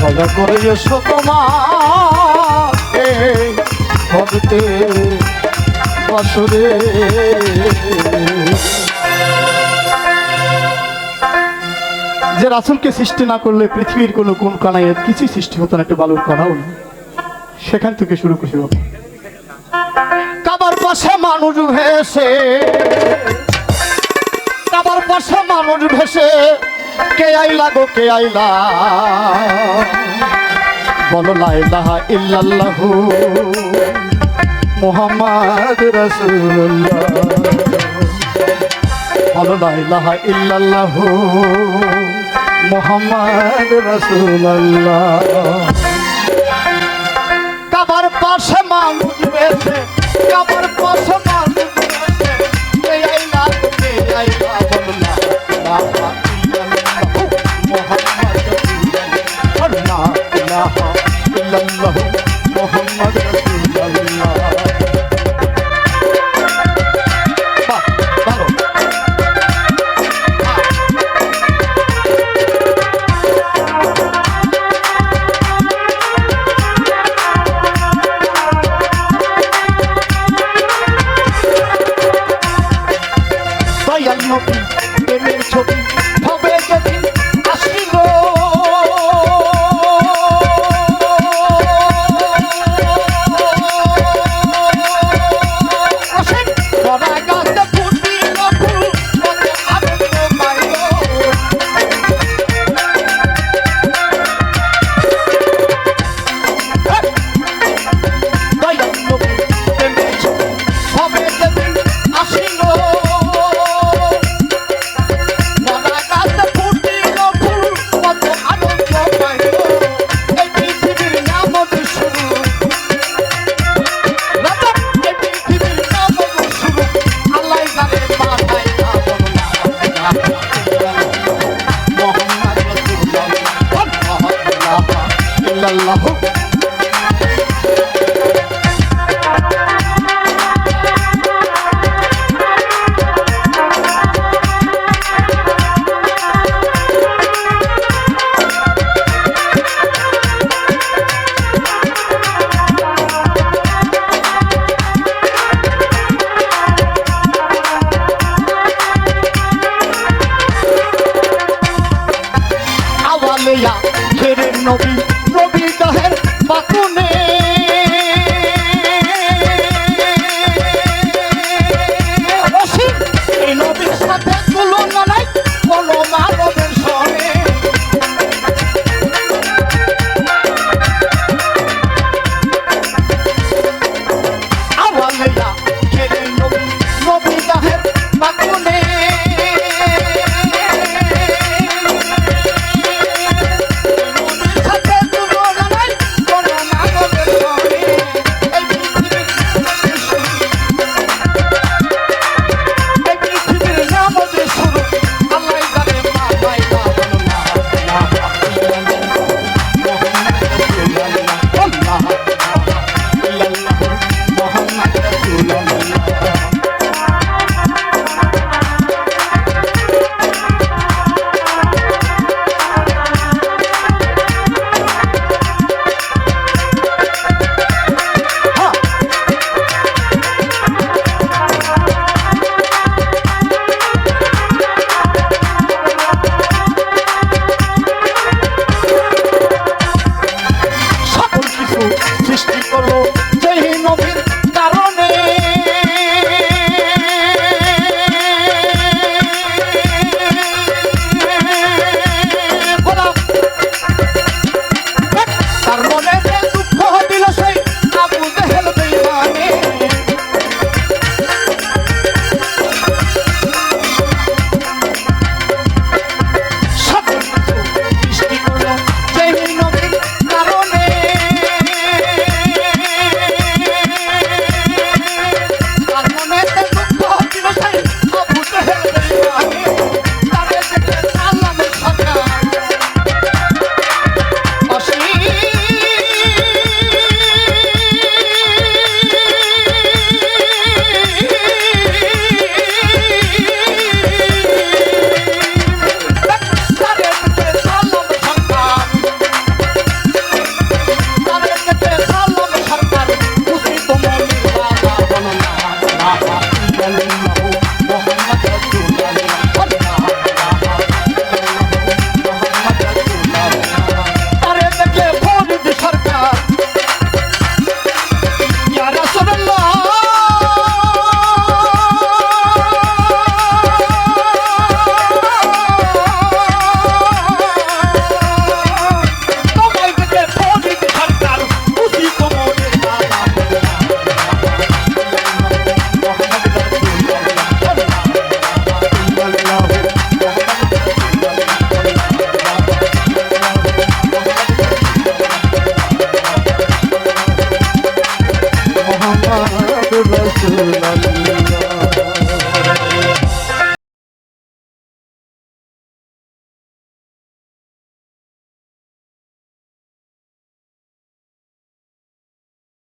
দয়া করে এসো তোমার বছরে যে রাসুলকে সৃষ্টি না করলে পৃথিবীর কোনো কোন কানায় কিছুই সৃষ্টি হতো না, একটা বালুর কণাও সেখান থেকে শুরু করছি বাবা পাশে মানুষ ভেসে কাবার পাশে মানুষ ভেসে, কে আইলা গো, কে আইলা? বলো লাইলাহা ইল্লাল্লাহু মুহাম্মদ রাসূলুল্লাহ। বলো লাইলাহা ইল্লাল্লাহু মুহাম্মদ রাসূলুল্লাহ। কাবার পাশে মানুষ বেছে কাবার পাশে ইল্লাল্লাহ।